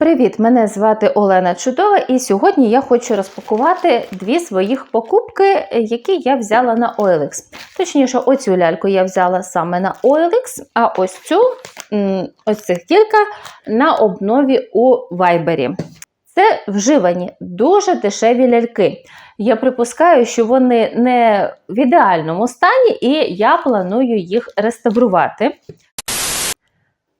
Привіт! Мене звати Олена Чудова, і сьогодні я хочу розпакувати дві своїх покупки, які я взяла на OLX. Точніше, оцю ляльку я взяла саме на OLX, а ось цю, ось цих кілька на обнові у Viber. Це вживані дуже дешеві ляльки. Я припускаю, що вони не в ідеальному стані, і я планую їх реставрувати.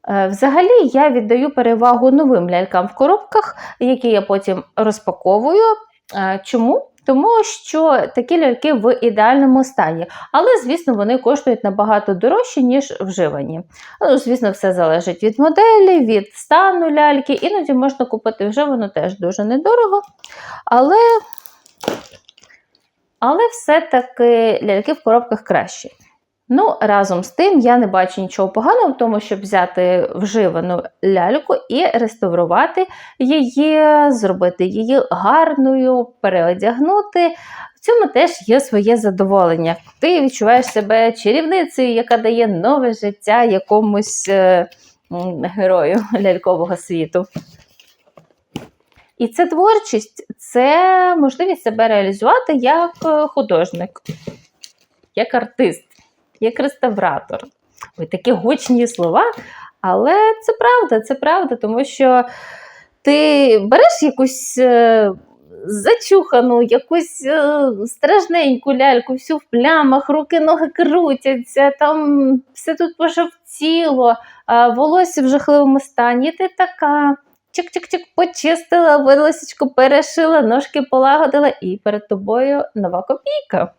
Е, Взагалі я віддаю перевагу новим лялькам в коробках, які я потім розпаковую. Е, Чому? Тому що такі ляльки в ідеальному стані, але, звісно, вони коштують набагато дорожче, ніж вживані. Ну, звісно, все залежить від моделі, від стану ляльки. Іноді можна купити вживану теж дуже недорого. Але, але все-таки ляльки в коробках кращі. Ну, разом з тим, я не бачу нічого поганого в тому, щоб взяти вживану ляльку і реставрувати її, зробити її гарною, переодягнути. В цьому теж є своє задоволення. Ти відчуваєш себе чарівницею, яка дає нове життя якомусь е, герою лялькового світу. І це творчість, це можливість себе реалізувати як е, художник, як артист як реставратор. Ой, такі гучні слова. Але це правда, це правда, тому що ти береш якусь е, зачухану, якусь е, стражненьку ляльку, всю в плямах, руки, ноги крутяться, там все тут пожовтіло, а волосся в жахливому стані. Ти така. Чик-чик-чик, почистила, волосечко перешила, ножки полагодила, і перед тобою нова копійка.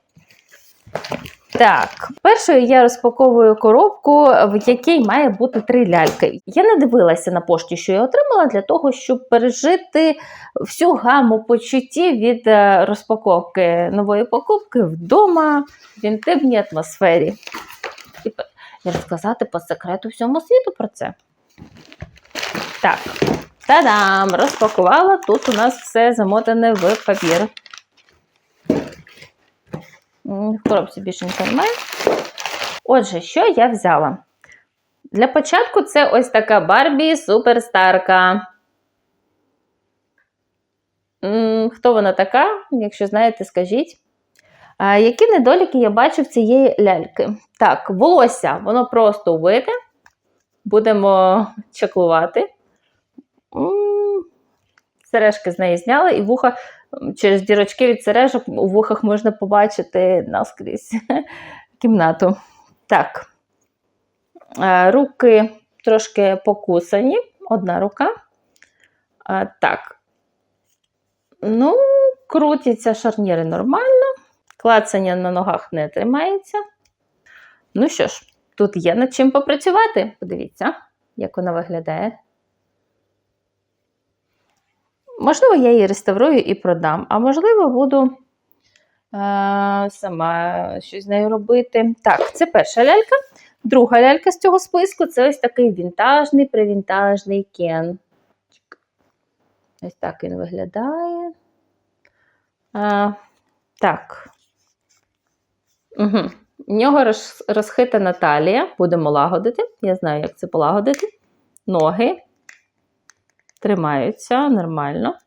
Так, першою я розпаковую коробку, в якій має бути три ляльки. Я не дивилася на пошті, що я отримала, для того, щоб пережити всю гаму почуттів від е, розпаковки нової покупки вдома в інтимній атмосфері. І розказати по секрету всьому світу про це. Так, та-дам! Розпакувала. Тут у нас все замотане в папір. В коробці більше нічого немає. Отже, що я взяла? Для початку це ось така Барбі суперстарка. Хто вона така? Якщо знаєте, скажіть. Які недоліки я бачу в цієї ляльки? Так, волосся, воно просто вите. Будемо чеклувати. М, Сережки з неї зняли, і вуха через дірочки від сережок у вухах можна побачити наскрізь кімнату. Так. Е, Руки трошки покусані, одна рука. Е, Так. Ну, крутяться шарніри нормально, клацання на ногах не тримається. Ну що ж, тут є над чим попрацювати. Подивіться, як вона виглядає. Можливо, я її реставрую і продам, а можливо, буду е, сама щось з нею робити. Так, це перша лялька. Друга лялька з цього списку це ось такий вінтажний, привінтажний кен. Ось так він виглядає. А, так. Угу. В нього роз, розхитана талія. Будемо лагодити. Я знаю, як це полагодити. Ноги тримаються нормально.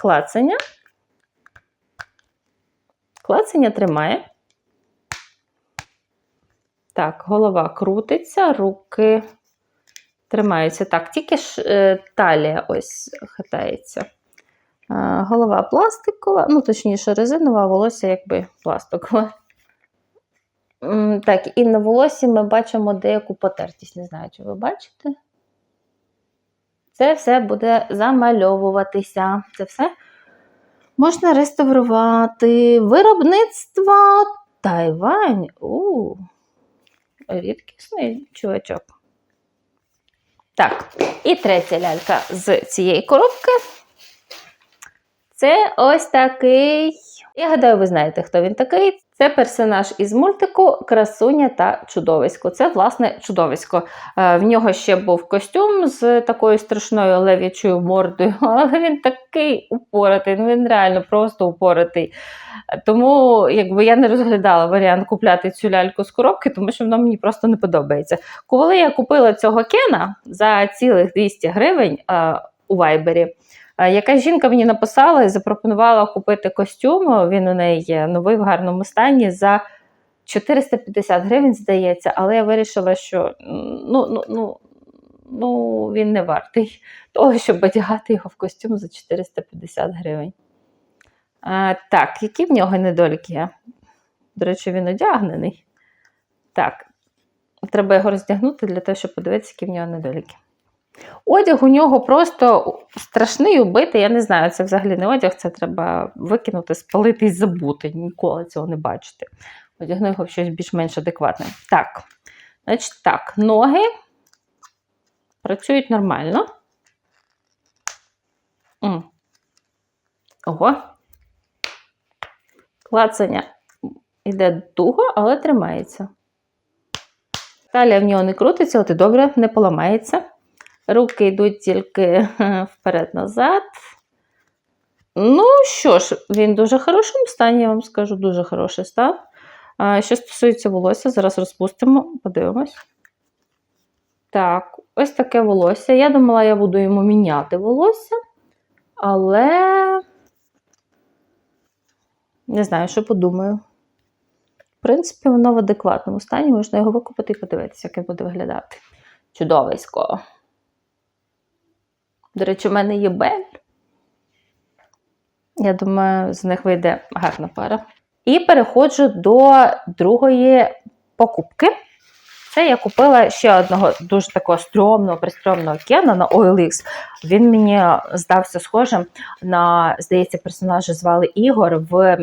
Клацання. Клацання тримає. Так, голова крутиться, руки тримаються. Так, тільки ж е, талія ось хитається. Е, голова пластикова, ну, точніше, резинова, волосся якби пластикове. Так, і на волосі ми бачимо деяку потертість. Не знаю, чи ви бачите. Це все буде замальовуватися. Це все можна реставрувати. Виробництво Тайвань. У, рідкісний чувачок. Так, і третя лялька з цієї коробки. Це ось такий. Я гадаю, ви знаєте, хто він такий. Це персонаж із мультику Красуня та чудовисько. Це, власне, чудовисько. Е, В нього ще був костюм з такою страшною лев'ячою мордою, але він такий упоратий, ну він реально просто упоратий. Тому якби я не розглядала варіант купляти цю ляльку з коробки, тому що вона мені просто не подобається. Коли я купила цього кена за цілих 200 гривень е, у Вайбері, якась жінка мені написала і запропонувала купити костюм. Він у неї є новий в гарному стані за 450 гривень, здається, але я вирішила, що ну, ну, ну, ну, він не вартий того, щоб одягати його в костюм за 450 гривень. А, так, які в нього недоліки? До речі, він одягнений. Так, треба його роздягнути для того, щоб подивитися, які в нього недоліки. Одяг у нього просто страшний убитий. Я не знаю, це взагалі не одяг, це треба викинути, спалити і забути. Ніколи цього не бачити. Одягну його в щось більш-менш адекватне. Так, значить так, ноги працюють нормально. Ого. Клацання йде туго, але тримається. Талія в нього не крутиться, от і добре, не поламається. Руки йдуть тільки вперед-назад. Ну що ж, він дуже хорошому стані, я вам скажу, дуже хороший стан. Що стосується волосся, зараз розпустимо, подивимось. Так, ось таке волосся. Я думала, я буду йому міняти волосся, але не знаю, що подумаю. В принципі, воно в адекватному стані, можна його викупити і подивитися, як він буде виглядати. Чудовисько. До речі, у мене є Бель. Я думаю, з них вийде гарна пара. І переходжу до другої покупки. Це я купила ще одного дуже такого стрьомного, пристромного кена на OLX. Він мені здався схожим на, здається, персонажа звали Ігор в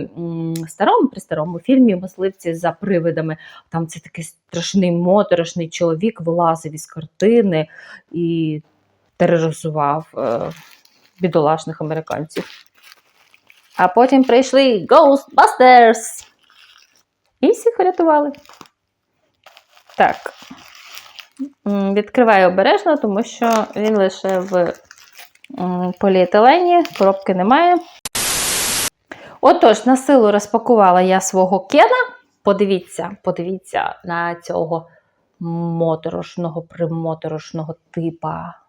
старому пристарому фільмі Мисливці за привидами. Там це такий страшний моторошний чоловік вилазив із картини і тероризував е, бідолашних американців. А потім прийшли Ghostbusters і всіх врятували. Так. Відкриваю обережно, тому що він лише в поліетилені, коробки немає. Отож, на силу розпакувала я свого кена. Подивіться, подивіться на цього моторошного, примоторошного типа.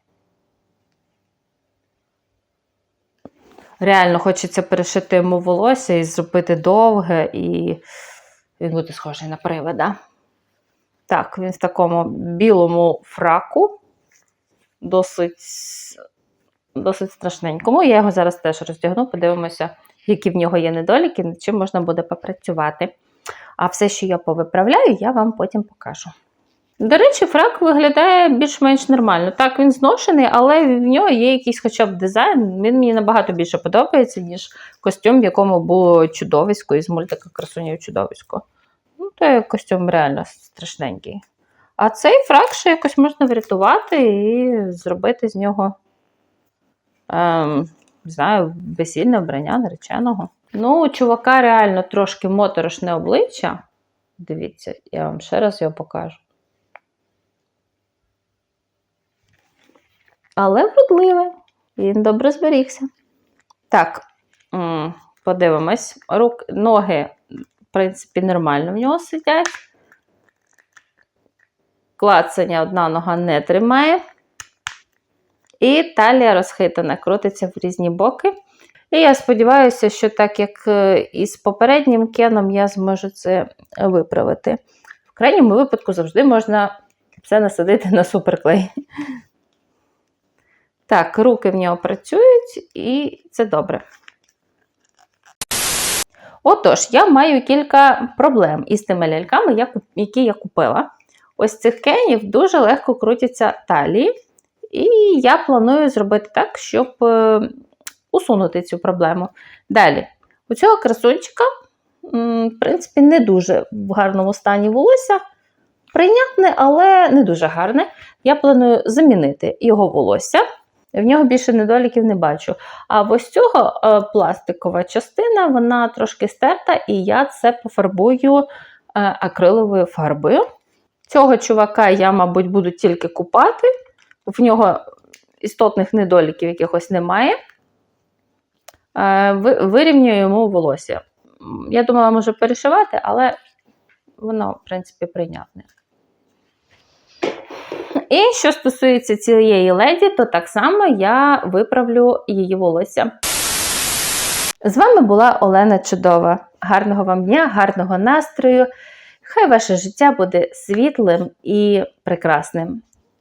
Реально хочеться перешити йому волосся і зробити довге, і він буде схожий на привида. Так, він в такому білому фраку, досить, досить страшненькому. Я його зараз теж роздягну, подивимося, які в нього є недоліки, над чим можна буде попрацювати. А все, що я повиправляю, я вам потім покажу. До речі, фрак виглядає більш-менш нормально. Так, він зношений, але в нього є якийсь хоча б дизайн. Він мені набагато більше подобається, ніж костюм, в якому було чудовисько із мультика Красуня і чудовисько. Ну, то костюм реально страшненький. А цей фрак ще якось можна врятувати і зробити з нього, ем, знаю, весільне вбрання нареченого. Ну, у чувака реально трошки моторошне обличчя. Дивіться, я вам ще раз його покажу. Але вродливе. Він добре зберігся. Так, подивимось. Рук, ноги, в принципі, нормально в нього сидять. Клацання одна нога не тримає. І талія розхитана, крутиться в різні боки. І я сподіваюся, що так як е, і з попереднім кеном, я зможу це виправити. В крайньому випадку завжди можна все насадити на суперклей. Так, руки в нього працюють, і це добре. Отож, я маю кілька проблем із тими ляльками, які я купила. Ось цих кенів дуже легко крутяться талії, і я планую зробити так, щоб е, усунути цю проблему. Далі, у цього красунчика, в принципі, не дуже в гарному стані волосся. Прийнятне, але не дуже гарне. Я планую замінити його волосся. В нього більше недоліків не бачу. А ось цього е, пластикова частина, вона трошки стерта, і я це пофарбую е, акриловою фарбою. Цього чувака я, мабуть, буду тільки купати. В нього істотних недоліків якихось немає. Е, Вирівнюю йому волосся. Я думала, може перешивати, але воно, в принципі, прийнятне. І що стосується цієї леді, то так само я виправлю її волосся. З вами була Олена Чудова. Гарного вам дня, гарного настрою. Хай ваше життя буде світлим і прекрасним.